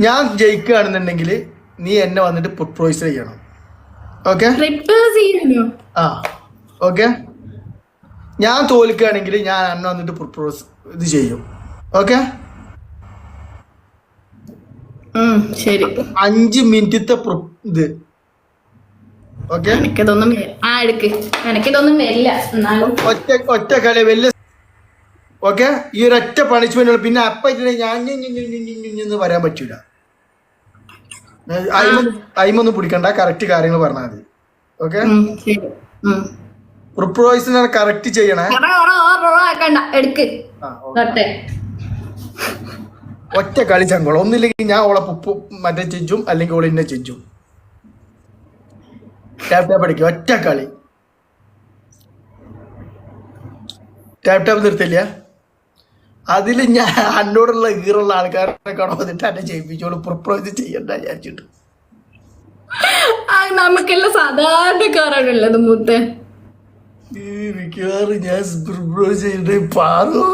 ഞാൻ ജയിക്കുകയാണെന്നുണ്ടെങ്കിൽ നീ എന്നെ വന്നിട്ട് പ്രൊപ്പോസ് ചെയ്യണം. ഓക്കെ ആ. ഓക്കെ ഞാൻ തോൽക്കുകയാണെങ്കിൽ ഞാൻ അന്നെ വന്നിട്ട് പ്രൊപ്പോസ് ഇത് ചെയ്യും. ഓക്കെ ശരി. അഞ്ച് മിനിറ്റത്തെ ഇത്. ഓക്കെ എനിക്കിതൊന്നും ആ എടുക്ക്. എനിക്കിതൊന്നും വരില്ല. എന്നാലും. ഒറ്റ ഒറ്റ കളി വലിയ ഓക്കെ ഈ ഒരൊറ്റ പണിഷ്മെന്റ് പിന്നെ അപ്പ ഇതിനെ ഞാൻ എന്ന് പറയാൻ പറ്റൂല. അയിമൊന്നും പിടിക്കണ്ട. കറക്റ്റ് കാര്യങ്ങൾ പറഞ്ഞാൽ മതി. ഓക്കെ. പ്രൊപ്പോസിനെ കറക്റ്റ് ചെയ്യണേ. ഒറ്റ കളി ചങ്കോളം ഒന്നില്ലെങ്കിൽ ഞാൻ ഓളെ പുപ്പു മറ്റേ ചെഞ്ചും അല്ലെങ്കിൽ ഓളെ എന്നെ ചെഞ്ചും ടാപ്പ് ടാപ്പ് അടിക്കും. ഒറ്റ കളി. ടാപ്പ് ടാപ്പ് നിർത്തില്ല? അതിൽ ഞാൻ എന്നോടുള്ള ഈറുള്ള ആൾക്കാരെ കട വന്നിട്ട് എന്നെ ചെയ്യിപ്പിച്ചോളൂ പ്രൊപ്പോസ് ചെയ്യണ്ട വിചാരിച്ചിട്ട്. നമുക്കെല്ലാം സാധാരണക്കാരാണുള്ളത് മുത്ത്. മിക്കവാറും ഞാൻ പ്രൊപ്പോസ് ചെയ്യണ്ടേ? പാറു?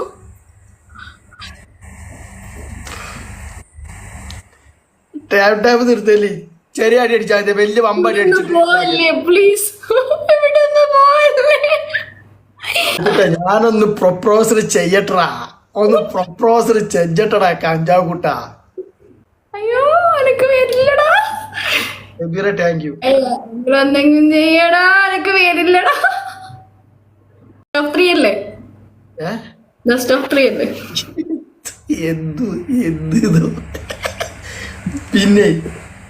ടാപ്പ് ടാപ്പ് നിർത്തല്ലേ ചെറിയ അടി അടിച്ചാൽ വലിയ വമ്പടി അടിച്ചു പ്ലീസ് ഞാനൊന്ന് പ്രൊപ്പോസൽ ചെയ്യട്ടടാ ഒന്ന് പ്രൊപ്രോസർ ചെഞ്ചട്ടടാ കഞ്ചാവ് കൂട്ടാ അയ്യോ എനിക്ക് വരില്ലടാ എബിറ താങ്ക് യു എന്തെങ്കിലും ചെയ്യടാ എനിക്ക് വരില്ലടാ ഓഫ് അല്ലേ? ഡോക്ടറി ഓഫ് അല്ലേ? എന്തു പിന്നെ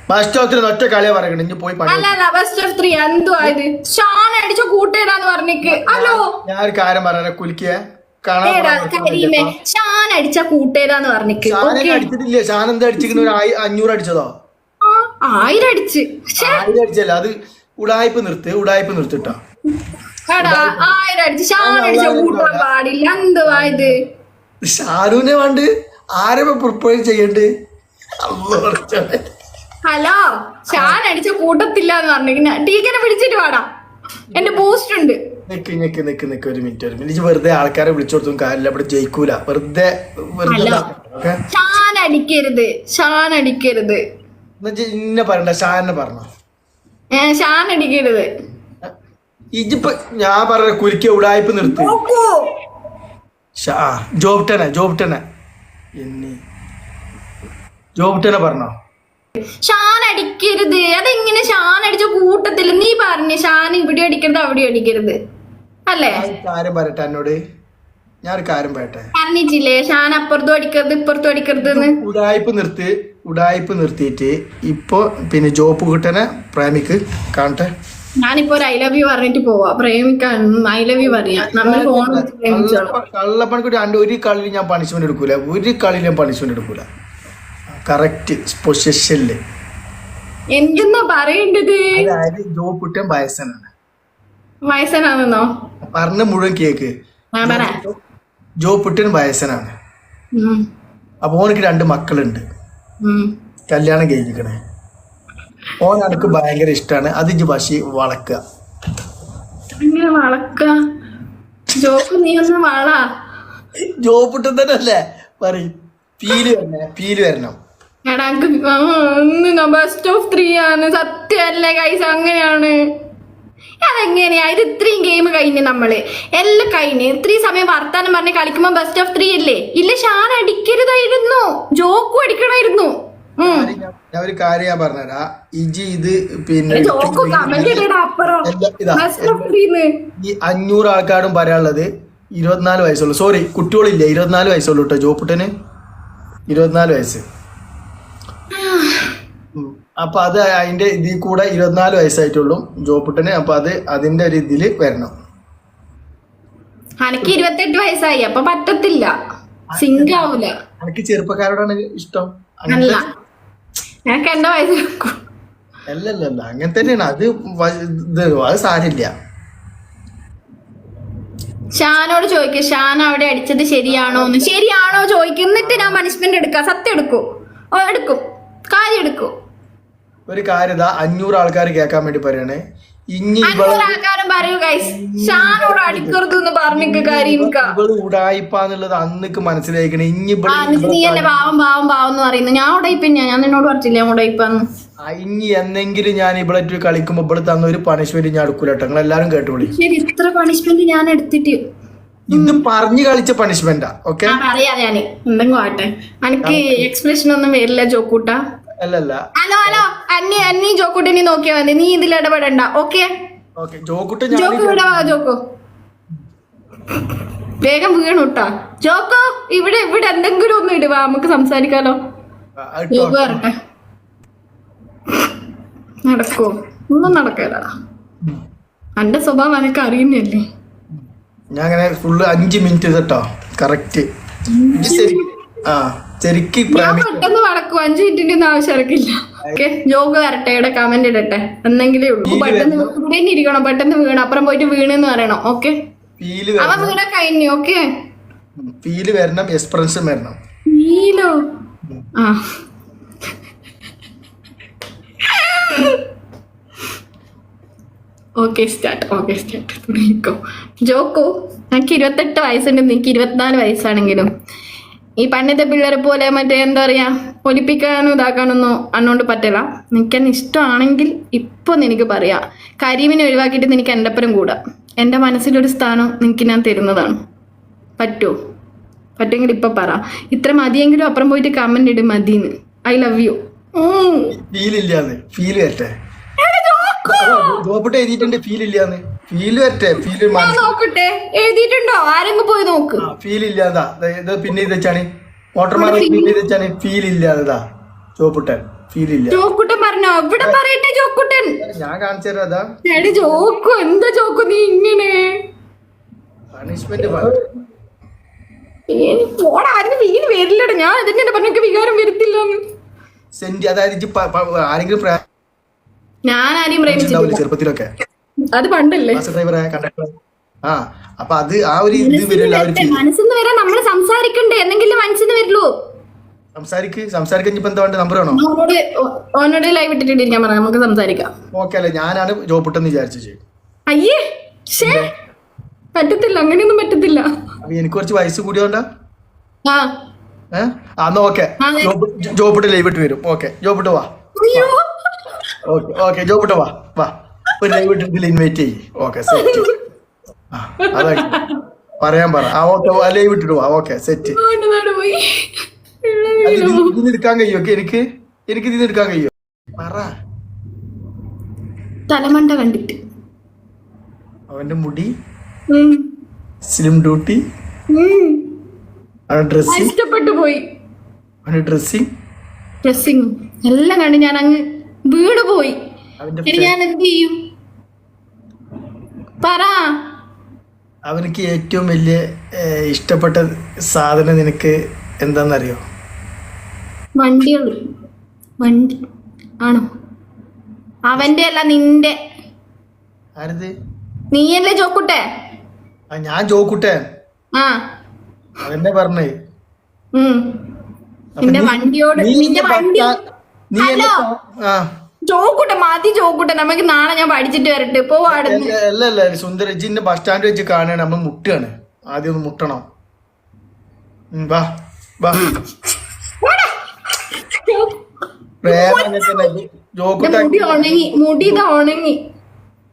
മാസ്റ്റോത്തിന് ഒറ്റ കളിയാ പറയണം ഇനി പോയി പറഞ്ഞു അല്ല അല്ല ബെസ്റ്റ് ഓഫ് ത്രീ എന്തുവാ ഇത്? ഷാൻ അടിച്ച കൂട്ടേടാന്ന് പറഞ്ഞിക്ക് ഹലോ? ഞാൻ ഒരു കാര്യം പറയാ കുലിക്കിയ. ഏടാ കരീമേ കാണാൻ ഷാൻ അടിച്ച കൂട്ടേതാന്ന് അടിച്ചിട്ടില്ല. ഷാൻ എന്താ അടിച്ചിരിക്കുന്ന ഒരു അഞ്ഞൂറ് അടിച്ചതോ? ആയിരം അടിച്ച്. ആയിരം അടിച്ചല്ല അത് ഉടായ്പ നിർത്ത് ഉടായ്പ നിർത്തിട്ടാ. ആയിരം അടിച്ച്. ഷാൻ അടിച്ച കൂട്ടാൻ പാടില്ല. എന്തുവാ ഇത്? ഷാരൂനെ വേണ്ട. ആരെ ചെയ്യണ്ട്. ഹലോ ഷാൻ അടിച്ച കൂട്ടത്തില്ല എന്ന് പറഞ്ഞിരിക്കുന്ന. ടീക്കനെ പിടിച്ചിട്ട് വാടാ. എന്റെ പോസ്റ്റ് ഉണ്ട്. നിക്ക് നിക്ക് നിക്ക് നിക്ക് ഒരു മിനിറ്റ് ഒരു മിനിറ്റ് വെറുതെ ആൾക്കാരെ വിളിച്ചു കൊടുത്തും കാര്യമില്ല. ഇവിടെ ജയിക്കൂല. വെറുതെ. ഷാൻ അടിക്കരുത്. ഷാൻ അടിക്കരുത്. ഇന്നെ പറയണ്ട. ഷാനെ പറഞ്ഞോ. ഷാൻ അടിക്കരുത്. ഇജിപ്പോ ഞാൻ പറഞ്ഞ കുരുക്കിയ ഉടായ്പ നിർത്തി. ജോബ്ട്ടനെ ജോബ്ട്ടനെ. എന്നീ? ജോബ്ട്ടനെ പറഞ്ഞോ. ഷാൻ അടിക്കരുത്. അതെങ്ങനെ ഷാൻ അടിച്ച കൂട്ടത്തിൽ? നീ പറഞ്ഞു ഷാൻ ഇവിടെ അടിക്കരുത് അവിടെ അടിക്കരുത്. അല്ലേ? ഞാൻ ഒരു കാര്യം പറയട്ടെ എന്നോട് ഞാൻ ഒരു കാര്യം പറയട്ടെ? പറഞ്ഞിട്ടില്ലേ? ഷാൻ അപ്പുറത്തും അടിക്കരുത് ഇപ്പുറത്തും അടിക്കരുത് എന്ന് ഉടായ്പ നിർത്തി ഉടായ്പ നിർത്തിയിട്ട് ഇപ്പൊ പിന്നെ ജോപ്പ് കിട്ടനെ പ്രേമിക്ക് കാണട്ടെ. ഞാനിപ്പോ ഒരു ഐ ലവ് യു പറഞ്ഞിട്ട് പോവാ. പ്രേമിക്കാൻ ഐ ലവ് യു പറയാ. നമ്മൾ ഫോൺ രണ്ട് ഒരു കളി ഞാൻ പണിഷ്മെന്റ് എടുക്കൂല. ഒരു കളി ഞാൻ പണിഷ്മെന്റ് എടുക്കൂല കറക്റ്റ് പൊസിഷനിൽ എന്തെന്നാ പറയേണ്ടത്? ജോപ്പ് കിട്ടാൻ കുട്ടൻ വയസ്സനാണ് വയസ്സനാണെന്നോ? പറഞ്ഞ മുഴുവൻ കേക്ക്. ജോ പുട്ടിൻ വയസ്സനാണ്. അപ്പൊ ഓനക്ക് രണ്ട് മക്കളുണ്ട്. കല്യാണം കഴിഞ്ഞിരിക്കണേ ഓൻ എനിക്ക് ഭയങ്കര ഇഷ്ടാണ്. അത് ഇജ്ജ് പക്ഷി വളക്കുക വളക്ക? ജോക്ക് നീ ഒന്ന് വള. ജോ പുട്ടൻ തന്നെ അല്ലേ? പറയും. പീൽ വരണേ പീൽ വരണം. എടാ ബെസ്റ്റ് ഓഫ് ത്രീ ആണ്. സത്യമല്ലേ കൈസ് അങ്ങനെയാണ്. അതെങ്ങനെയാ? ഇത് ഇത്രയും ഗെയിം കഴിഞ്ഞ് നമ്മൾ. എല്ലാം കഴിഞ്ഞ്. ഇത്രയും സമയം വർത്താനം പറഞ്ഞ് കളിക്കുമ്പോ ബെസ്റ്റ് ഓഫ് ത്രീ അല്ലേ ഇല്ല ഷാൻ അടിക്കരുതായിരുന്നു. ജോക്കും അടിക്കണമായിരുന്നു. ഞാൻ ഒരു കാര്യം ഞാൻ പറഞ്ഞുതരാ. ഇജി ഇത് പിന്നെ ഈ അഞ്ഞൂറ് ആൾക്കാരും പറയാനുള്ളത് ഇരുപത്തിനാല് വയസ്സുള്ളൂ. സോറി കുട്ടികളില്ല ഇരുപത്തിനാല് വയസ്സുള്ളൂ കേട്ടോ ജോപ്പുട്ടന് ഇരുപത്തിനാല് വയസ്സ്. അപ്പൊ അത് അതിന്റെ ഇതിൽ കൂടെ ഇരുപത്തിനാല് വയസ്സായിട്ടുള്ളൂ ജോപ്പുട്ടന്. അപ്പൊ അത് അതിന്റെ ഒരു ഇതിൽ വരണം. അനക്ക് ഇരുപത്തെട്ട് വയസ്സായി. അപ്പൊ പറ്റത്തില്ല. സിങ്ക് ആവൂല. എനിക്ക് ചെറുപ്പക്കാരോടാണ് ഇഷ്ടം? അല്ല. എനിക്ക് എന്റെ വയസ്സ് അല്ലല്ല അങ്ങനെ തന്നെയാണ്. അത് അത് സാരില്ല ഷാനോട് ചോദിക്കും. ഷാൻ അവിടെ അടിച്ചത് ശരിയാണോ എന്ന്. ശരിയാണോ ചോദിക്കും. എന്നിട്ട് ഞാൻ പണിഷ്മെന്റ് എടുക്കാം. സത്യം എടുക്കൂ. എടുക്കും. കാര്യം എടുക്കും. ഒരു കാര്യം ഇതാ അഞ്ഞൂറ് ആൾക്കാർ കേൾക്കാൻ വേണ്ടി പറയണേ. ഇനി ഇവൾ ഉടായിപ്പാന്നുള്ളത് അന്നക്ക് മനസ്സിലായിക്കണേ. ഇനി ഇനി എന്നെങ്കിലും ഞാൻ ഇവിടെ കളിക്കുമ്പോ ഇവിടെ തന്ന ഒരു പണിഷ്മെന്റ് ഞാൻ എടുക്കൂല കേട്ടോ നിങ്ങൾ എല്ലാരും കേട്ടോളി ഇത്ര പണിഷ്മെന്റ് ഞാൻ എടുത്തിട്ട് ഇത് പറഞ്ഞു കളിച്ച പണിഷ്മെന്റാ ഓക്കെ പറയാ എന്തെങ്കിലും ആട്ടെ എനിക്ക് എക്സ്പ്രഷൻ ഒന്നും വരില്ല ജോക്കൂട്ട. അല്ലല്ല. Hello hello. അന്നി അന്നി ജോക്കൂട്ടിനി നോക്കിയാ മതി. നീ ഇതിൽ ഇടപെടണ്ട. ഓക്കെ? ഓക്കെ ജോക്കുട്ട ജോക്കു ഇവിടെ വാ ജോക്കോ. വേഗം വീണുട്ടാ ജോക്കോ ഇവിടെ ഇവിടെ എന്തെങ്കിലും ഒന്ന് ഇടുവാ നമുക്ക് സംസാരിക്കാലോ. ജോക്കു വരട്ടെ. നടക്കോ. ഒന്നും നടക്കലടാ എന്റെ സ്വഭാവം അനക്ക് അറിയുന്നല്ലേ? ഞാൻ അങ്ങനെ ഫുള്ള് അഞ്ച് മിനിറ്റ് കേട്ടോ കറക്റ്റ് ആ. ശരിക്ക് പെട്ടെന്ന് വടക്കും അഞ്ചു മിനിറ്റിന്റെ ഒന്നും ആവശ്യം ഇറക്കില്ല ഓക്കെ ജോഗ് വരട്ടെ ഇവിടെ കമന്റ് ഇടട്ടെ. എന്നെങ്കിലേ ഉള്ളൂ. പെട്ടെന്ന് ഇവിടെ ഇരിക്കണം പെട്ടെന്ന് വീണ് അപ്പുറം പോയിട്ട് വീണെന്ന് പറയണം. ഓക്കെ? അവ വീണ കഴിഞ്ഞു ഓക്കെ? ഫീൽ വരണം എക്സ്പ്രൻസും വരണം. ഫീലോ? ആ. ഓക്കെ സ്റ്റാർട്ട് ഓക്കെ സ്റ്റാർട്ട് തുടങ്ങിക്കോ. ജോക്കോ എനിക്ക് ഇരുപത്തെട്ട് വയസ്സുണ്ട് നിനക്ക് ഇരുപത്തിനാല് വയസ്സാണെങ്കിലും. ഈ പണ്ടത്തെ പിള്ളേരെ പോലെ മറ്റേ എന്താ പറയാ ഒലിപ്പിക്കാനും ഇതാക്കാനൊന്നും അണ്ണോണ്ട് പറ്റില്ല നിനക്ക് എന്നെ ഇഷ്ടമാണെങ്കിൽ ഇപ്പൊ നിനക്ക് പറയാം. കരീമിനെ ഒഴിവാക്കിയിട്ട് നിനക്ക് എന്റെ ഒപ്പരം കൂടാം. എന്റെ മനസ്സിലൊരു സ്ഥാനം നിനക്ക് ഞാൻ തരുന്നതാണ്. പറ്റുമോ പറ്റുമെങ്കിൽ ഇപ്പൊ പറ. ഇത്ര മതിയെങ്കിലും അപ്പുറം പോയിട്ട് കമന്റ് ഇടും മതിന്ന്. ഐ ലവ് യു ഫീൽ ഇല്ലാന്ന്. ഫീൽ ഫീൽ ഇല്ലാന്ന്. വരട്ടെ ഫീൽ നോക്കട്ടെ എഴുതിയിട്ടുണ്ടോ? ആരെങ്കിലും പോയി നോക്ക്. ഫീൽ ഇല്ലാതാ. ഇത് പിന്നെ ഇത് വെച്ചാണ് ഇത് വെച്ചാണ് ഫീൽ ഇല്ലാതാ. ചോപ്പുട്ടൻ ഫീൽ ഇല്ല. ജോക്കുട്ടൻ പറഞ്ഞോ? ഇവിടെ പറയട്ടെ ജോക്കുട്ടൻ. ഞാൻ കാണിച്ചു തരാം അതാ. എടി എന്താ നീ ഇങ്ങനെ? പണിഷ്മെന്റ് പോടാ ആരും വീട് വരില്ലടാ. ഞാൻ ഇതിന്റെ പറഞ്ഞ വികാരം സെന്റ് അതായത് ആരെങ്കിലും ഞാൻ ആരെയും ചെറുപ്പത്തിലൊക്കെ? അത് പണ്ടല്ലേ? ബസ് ഡ്രൈവറെ കണ്ടക്ടർ ആ അപ്പൊ അത് ആ ഒരു ഇത് വരില്ല ആ ഒരു ഫീൽ മനസ്സിന്ന് വരാൻ നമ്മൾ സംസാരിക്കണ്ടേ? എന്തെങ്കിലും മനസ്സിന്ന് വരുള്ളൂ. സംസാരിക്ക് സംസാരിക്കാൻ ഇപ്പൊ എന്താ വേണ്ട നമ്പർ വേണോ? ഓ- ഓനോട് ലൈവ് ഇട്ടിട്ടിരിക്കാൻ പറയാം നമുക്ക് സംസാരിക്കാം. ഓക്കെ അല്ലേ ഞാനാണ് ജോബിട്ടെന്ന് വിചാരിച്ചു ചെയ്യും അയ്യേ ഷേ പറ്റത്തില്ല അങ്ങനെയൊന്നും പറ്റത്തില്ല. അപ്പൊ എനിക്ക് കുറച്ച് വയസ്സ് കൂടിയോണ്ടാ ആ. ഏഹ് അന്ന് ഓക്കെ അതെ. ജോബിട്ട് ലൈവ് ഇട്ട് വരും. ഓക്കെ ഇട്ട് വാ. അയ്യോ. ഓക്കെ ഓക്കെ ഇട്ട് വാ വാ. ഒരു ലൈവ് ഇട്ടിട്ട് ഇൻവൈറ്റ് ചെയ്യ്. ഓക്കെ സെറ്റ് ആ പറയാൻ പറ. ആ ഓക്കെ ലൈവ് ഇട്ടിട്ട് വാ. ഓക്കെ സെറ്റ് ഇതിന് എടുക്കാൻ കഴിയോ? എനിക്ക് എനിക്ക് ഇതിന് എടുക്കാൻ കഴിയോ? പറ. തലമണ്ട കണ്ടിട്ട്. അവന്റെ മുടി. Slim duty. അവന്റെ ഡ്രസ്സിങ് ഇഷ്ടപ്പെട്ടു പോയി. അവന്റെ ഡ്രസ്സിംഗ് ഡ്രസ്സിങ് എല്ലാം കണ്ട് ഞാൻ അങ്ങ് വീട് പോയി. ഇനി ഞാൻ എന്ത് ചെയ്യും? പറ. അവനക്ക് ഏറ്റവും വലിയ ഇഷ്ടപ്പെട്ട സാധനം നിനക്ക് എന്താണെന്നറിയോ വണ്ടികൾ. വണ്ടി. ആണോ? അവന്റെ അല്ല നിന്റെ. ആരത്? നീയല്ലേ ചോക്കുട്ടെ ആ ഞാൻ ചോക്കുട്ടെ ആ. അതെന്നെ പറഞ്ഞേ. നിന്റെ വണ്ടിയോട് നിന്റെ വണ്ടി ഹലോ. ആ. ചോക്കുട്ടെ മതി ചോക്കുട്ടെ നമുക്ക് നാളെ ഞാൻ പഠിച്ചിട്ട് വരട്ടെ. പോവാടുന്നു സുന്ദരജിന്റെ ബസ് സ്റ്റാൻഡ് വെച്ച് കാണുകയാണ് നമ്മൾ മുട്ടാണ്. ആദ്യം ഒന്ന് മുട്ടണം. വാ വാ. ജോക്കുട്ട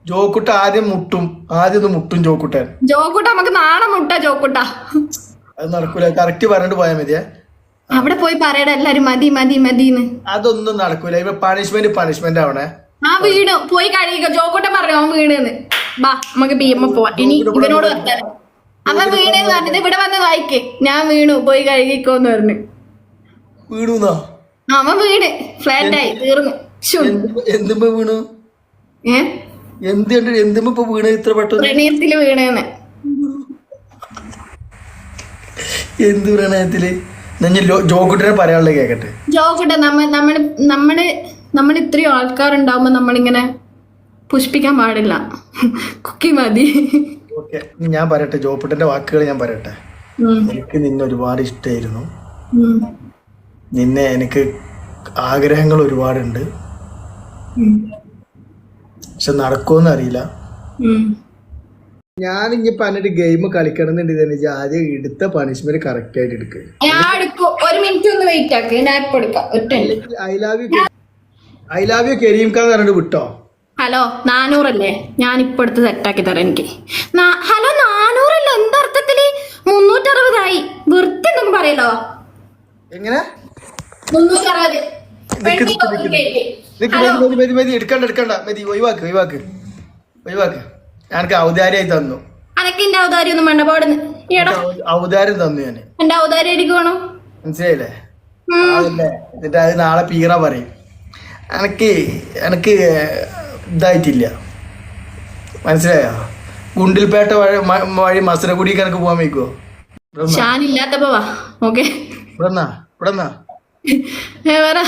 ജോക്കുട്ട ആദ്യം മുട്ടും. ആദ്യം ഒന്ന് മുട്ടും ജോക്കുട്ടൻ. ജോക്കുട്ട നമുക്ക് നാളെ മുട്ട ജോക്കുട്ട. അത് നടക്കൂല. കറക്റ്റ് പറഞ്ഞിട്ട് പോയാൽ മതിയേ. അവിടെ പോയി പറയട എല്ലാരും മതി മതി മതിന്ന്. അതൊന്നും നടക്കൂല. ഇപ്പൊ പണിഷ്മെന്റ് പണിഷ്മെന്റ് ആവണേ. ആ വീട് പോയി കഴിയുക. ജോക്കോട്ടെ പറഞ്ഞു അവൻ വീണെന്ന്. ബാ നമുക്ക് ബി എം പോവാ. ഇനി ഇവനോട് വർത്താനം. അവൻ വീണെന്ന് പറഞ്ഞത് ഇവിടെ വന്ന് വായിക്കേ. ഞാൻ വീണു പോയി കഴുകിക്കോന്ന് പറഞ്ഞു. വീണുന്നാ? അവൻ വീണ്. ഫ്ലാറ്റ് ആയി തീർന്നു. എന്തുമ്പോ വീണു? ഏ? എന്ത് കണ്ടു എന്തുമ്പോ ഇപ്പൊ വീണ് ഇത്ര പെട്ടെന്ന്? പ്രണയത്തിൽ വീണേന്ന്. എന്ത് പ്രണയത്തിൽ? ജോക്കുട്ടിനെ പറയാനുള്ളത് കേക്കട്ടെ. ജോക്കുട്ട നമ്മ നമ്മൾ നമ്മൾ നമ്മൾ ഇത്രയും ആൾക്കാരുണ്ടാവുമ്പോ നമ്മളിങ്ങനെ പുഷ്പിക്കാൻ പാടില്ല. കുക്കി മതി. ഞാൻ പറയട്ടെ ജോപ്പുട്ടന്റെ വാക്കുകൾ ഞാൻ പറയട്ടെ. എനിക്ക് നിന്നെ ഒരുപാട് ഇഷ്ടമായിരുന്നു നിന്നെ എനിക്ക് ആഗ്രഹങ്ങൾ ഒരുപാടുണ്ട്. പക്ഷെ നടക്കുമെന്ന് അറിയില്ല. ഞാൻ ഇനിയിപ്പോ എന്നിട്ട് ഗെയിം കളിക്കണമെന്നുണ്ടെങ്കിൽ ആദ്യം എടുത്ത പണിഷ്മെന്റ് കറക്റ്റ് ആയിട്ട് എടുക്കുക ഞാൻ എടുക്കും. ഒരു മിനിറ്റ് ഒന്ന് വെയിറ്റ് ആക്ക്. ഞാൻ ഇപ്പൊ എടുക്കാം. ഒറ്റ I love you I love you Karim Khan പറഞ്ഞിട്ട് വിട്ടോ? ഹലോ നാനൂറല്ലേ? ഞാൻ ഇപ്പൊ എടുത്ത് സെറ്റാക്കി തരാം എനിക്ക്. ഹലോ നാനൂറല്ലേ. എന്തർത്ഥത്തിൽ മുന്നൂറ്ററുപതായി. വൃത്തി എന്തെങ്കിലും പറയലോ? എങ്ങനെ? മുന്നൂറ്ററുപത്. എടുക്കണ്ട എടുക്കണ്ട. മതി ഒഴിവാക്ക് ഒഴിവാക്ക്. ഒഴിവാക്ക്. എനിക്ക് ഔദാര്യായി തന്നു. അനക്ക് എന്റെ ഔദാര്യം ഒന്നും വേണ്ട പാടുന്നു ഔദാര്യം തന്നു ഞാൻ എന്റെ ഔദാര്യം എനിക്ക് വേണം. മനസ്സിലായില്ലേ? എന്നിട്ട് അത് നാളെ പീറ പറയും. എനക്ക് എനക്ക് ഇതായിട്ടില്ല. മനസ്സിലായോ? ഗുണ്ടിൽപേട്ട വഴി വഴി മസരകുടിക്ക് കണക്ക് പോകാൻ വയ്ക്കുവോ? ഷാൻ ഇല്ലാത്തപ്പോ വാ ഓക്കെ. ഇവിടെന്നാ? ഇവിടെന്നാ? വേറെ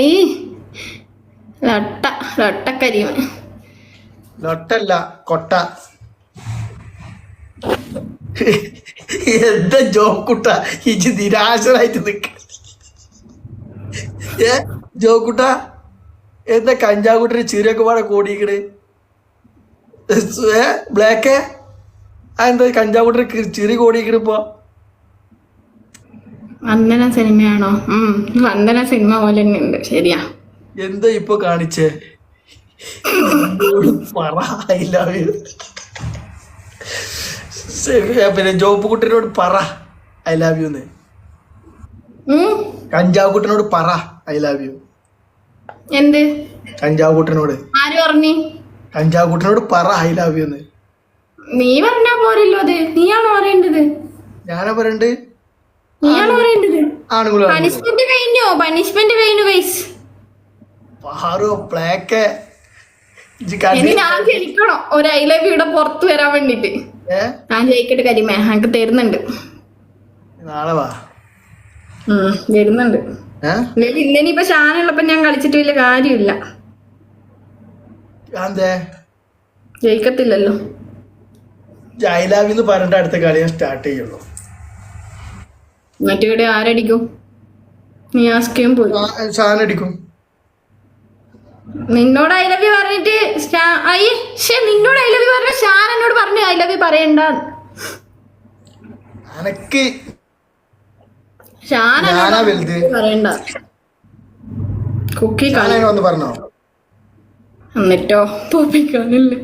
ഐ ലട്ട ലട്ടക്കരിമ ലൊട്ടല്ല കൊട്ട. എന്താ ജോക്കുട്ട ഇജ് നിരാശനായിട്ട് നിക്ക. ഏ? ജോക്കുട്ട എന്താ കഞ്ചാക്കുട്ടിന് ചീരൊക്കെ പാടെ കൂടിക്കണ് ഏ? ബ്ലാക്ക് ആ എന്താ കഞ്ചാവുട്ടിന് ചിരി കൂടിക്കണ് ഇപ്പൊ? വന്ദന സിനിമയാണോ? ഉം വന്ദന സിനിമ പോലെ തന്നെ ഉണ്ട്. ശരിയാ. എന്താ ഇപ്പൊ കാണിച്ചേ? പറ ഐ ലവ് യു പിന്നെ ജോപ്പ് കുട്ടിനോട് പറ ഐ ലവ് യു കഞ്ചാവ് കുട്ടനോട് പറ ഐ ലവ് യു എന്ത്? കഞ്ചാവ് കുട്ടനോട്. ആര് പറഞ്ഞു? കഞ്ചാവ് കുട്ടനോട് പറ ഐ ലവ് യു എന്ന് നീ പറഞ്ഞാ പോരല്ലോ അത്. നീയാണോ പറയേണ്ടത്? ഞാനാ പറയണ്ട്? നീയാണോ പറയേണ്ടത്? ആണുങ്ങളോ പണിഷ്മെന്റ് കഴിഞ്ഞോ? പണിഷ്മെന്റ് കഴിഞ്ഞു ഗൈസ് പാറോ ബ്ലാക്ക് ഇനി ഞാൻ ജയിക്കണോ ഒരു ഐ ലവ് യുടെ പുറത്ത് വരാൻ വേണ്ടിട്ട്. ഞാൻ ജയിക്കട്ടെ കരിമേ എനിക്ക് തരുന്നുണ്ട്. നാളെ വാ. വരുന്നുണ്ട് ഇന്നിപ്പോ ഷാനുള്ളപ്പോ ഞാൻ കളിച്ചിട്ട് വലിയ കാര്യമില്ല. ജയിക്കത്തില്ലല്ലോ. ഐ ലവ് എന്ന് പറഞ്ഞിട്ട് അടുത്ത കളി ഞാൻ സ്റ്റാർട്ട് ചെയ്യുള്ളൂ. മറ്റേ ആരടിക്കും? നീ ആസ്കയും പോയി. അടിക്കും നിന്നോട് ഐ ലവ് യു പറഞ്ഞിട്ട് ഷാ- അയ്യേ ശേ നിന്നോട് ഐ ലവ് യു പറഞ്ഞ ഷാൻ എന്നോട് പറഞ്ഞു ഐ ലവ് യു പറയണ്ട. അനക്ക് ഷാൻ പറയണ്ട. കുക്കി പറഞ്ഞോ? എന്നിട്ടോ? തോപ്പിക്കാനല്ലേ.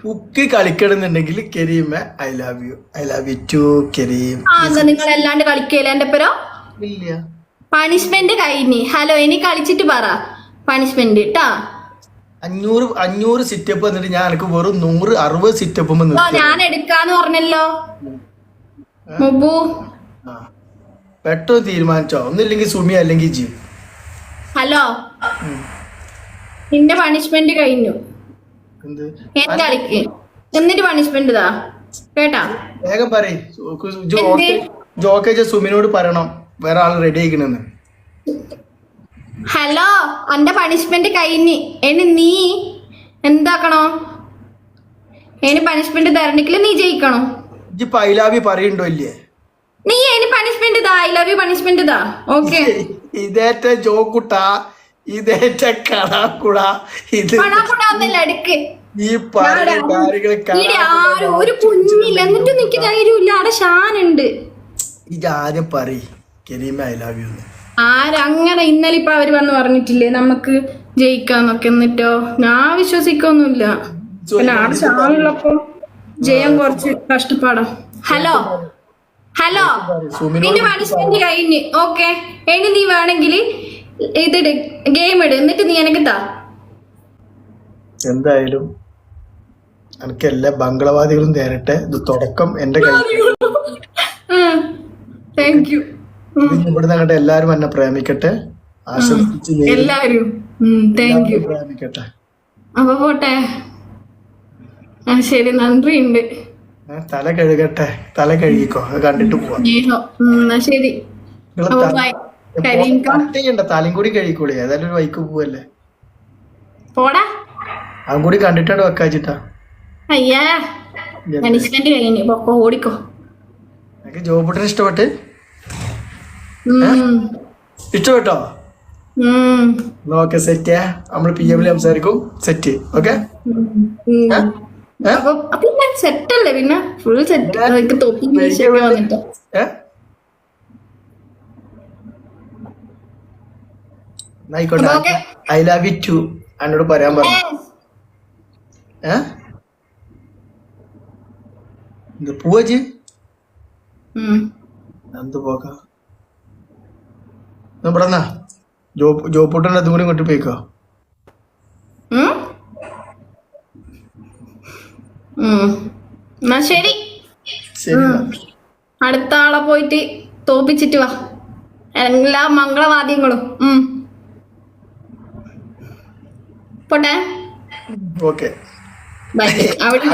കുക്ക് കളിക്കണമെന്നുണ്ടെങ്കിൽ കരീമ I love you I love you too Karim. നിങ്ങൾ അല്ലാണ്ട് കളിക്കയില്ല എന്റെ പേരോ? ഇല്ല. പണിഷ്മെന്റ് കഴിഞ്ഞ്. ഹലോ ഇനി കളിച്ചിട്ട് പറ. പണിഷ്മെന്റ് ട്ടാ. അഞ്ഞൂറ് അഞ്ഞൂറ് സിറ്റപ്പ് എന്നിട്ട് ഞാൻ എനിക്ക് വെറും നൂറ് അറുപത് സിറ്റപ്പ് ഞാൻ എടുക്കാന്ന് പറഞ്ഞല്ലോ. പെട്ടെന്ന് തീരുമാനിച്ചോ? ഒന്നില്ലെങ്കിൽ സുമി അല്ലെങ്കിൽ ജി. ഹലോ. നിന്റെ പണിഷ്മെന്റ് കഴിഞ്ഞു. എന്നിട്ട് പണിഷ്മെന്റ് ഇതാ. കേട്ടാ? വേഗം പറയും. ജോക്കേജ് സുമിനോട് പറയണം. വേറെ ആൾ റെഡി ആയിക്കണെന്ന്. ഹലോ എന്റെ പണിഷ്മെന്റ് കഴിഞ്ഞ്. ഇനി നീ എന്താക്കണോ? ഇനി പണിഷ്മെന്റ് തരണെങ്കിൽ നീ ജയിക്കണോ? ഇജിപ്പോ ഐ ലവ് യു പറയണ്ടോ ഇല്ലേ? നീ ഇനി പണിഷ്മെന്റ് ഇതാ ഐ ലവ് യു പണിഷ്മെന്റ് ഇതാ. ഓക്കെ ഇതേറ്റ ജോക്കുട്ട ഇതേറ്റ കടാക്കുട ഇത് പണാക്കുണ്ടാവുന്നില്ല എടുക്ക്. ഈ പറഞ്ഞ കാര്യങ്ങൾ ഇവിടെ ആരും ഒരു കുഞ്ഞില്ല എന്നിട്ട് നിക്ക് ധൈര്യമില്ല അവിടെ ഷാനുണ്ട്. ഇത് ആദ്യം പറയ് കരീമ ഐ ലവ് യു ആരങ്ങനെ ഇന്നലെ ഇപ്പൊ അവർ വന്ന് പറഞ്ഞിട്ടില്ലേ നമുക്ക് ജയിക്കാന്നൊക്കെ എന്നിട്ടോ? ഞാൻ വിശ്വസിക്കൊന്നുമില്ല. പിന്നെ ആട് ചാവുള്ളപ്പോ ജയം കുറച്ച് കഷ്ടപ്പാടാ. ഹലോ? ഹലോ? നിന്റെ പണിഷ്മെന്റ് കഴിഞ്ഞ്. ഓക്കെ. ഇനി നീ വേണമെങ്കിൽ ഇതിട് ഗെയിം ഇട്. എന്നിട്ട് നീ എനിക്ക് താ. എന്തായാലും എനിക്ക് എല്ലാ ബംഗ്ലവാദികളും തരട്ടെ. ഇത് തുടക്കം എന്റെ കയ്യിൽ. താങ്ക് യു ഇവിടുന്ന് അങ്ങോട്ട് എല്ലാരും എന്നെ പ്രേമിക്കട്ടെ. ആശംസിച്ച് എല്ലാരും. പ്രേമിക്കട്ടെ. അപ്പൊ പോട്ടെ. ആ ശരി നന്ദിയുണ്ട്. ഉണ്ട് തല കഴുകട്ടെ. തല കഴുകിക്കോ. കണ്ടിട്ട് പോവാ. ശരി. തലയും കൂടി കഴിക്കൂലേ ഏതായാലും ഒരു വൈക്ക് പോവല്ലേ. പോടാ. അതും കൂടി കണ്ടിട്ടാണ് വെക്കാച്ചിട്ടാ അയ്യാ. മനുഷ്യന്റെ കഴിഞ്ഞു. ഓടിക്കോ. ജോബിട്ടിന് ഇഷ്ടപ്പെട്ട്. ഇഷ്ടപ്പെട്ടോ. ഓക്കെ സെറ്റ് നമ്മൾ പി എമ്മിൽ സംസാരിക്കും. Set okay? പിന്നെ സെറ്റ് അല്ലേ പിന്നെ? ഫുൾ സെറ്റ് തൊപ്പി വന്നിട്ട്. ആയിക്കോട്ടെ. ഐ ലവ് യു ടു എന്നോട് പറയാൻ പറഞ്ഞു. ഏ? പോവാജി. എന്ത് പോക്ക? ഇവിടെ എന്നാ ജോ ജോബ് പൊട്ടന്റെ അതും കൂടി ഇങ്ങോട്ട് പോയിക്കോ. എന്നാ ശരി. അടുത്ത ആളെ പോയിട്ട് തോപ്പിച്ചിട്ട് വാ. എല്ലാ മംഗളവാദ്യങ്ങളും. പോട്ടെ? ഓക്കെ. അവിടെ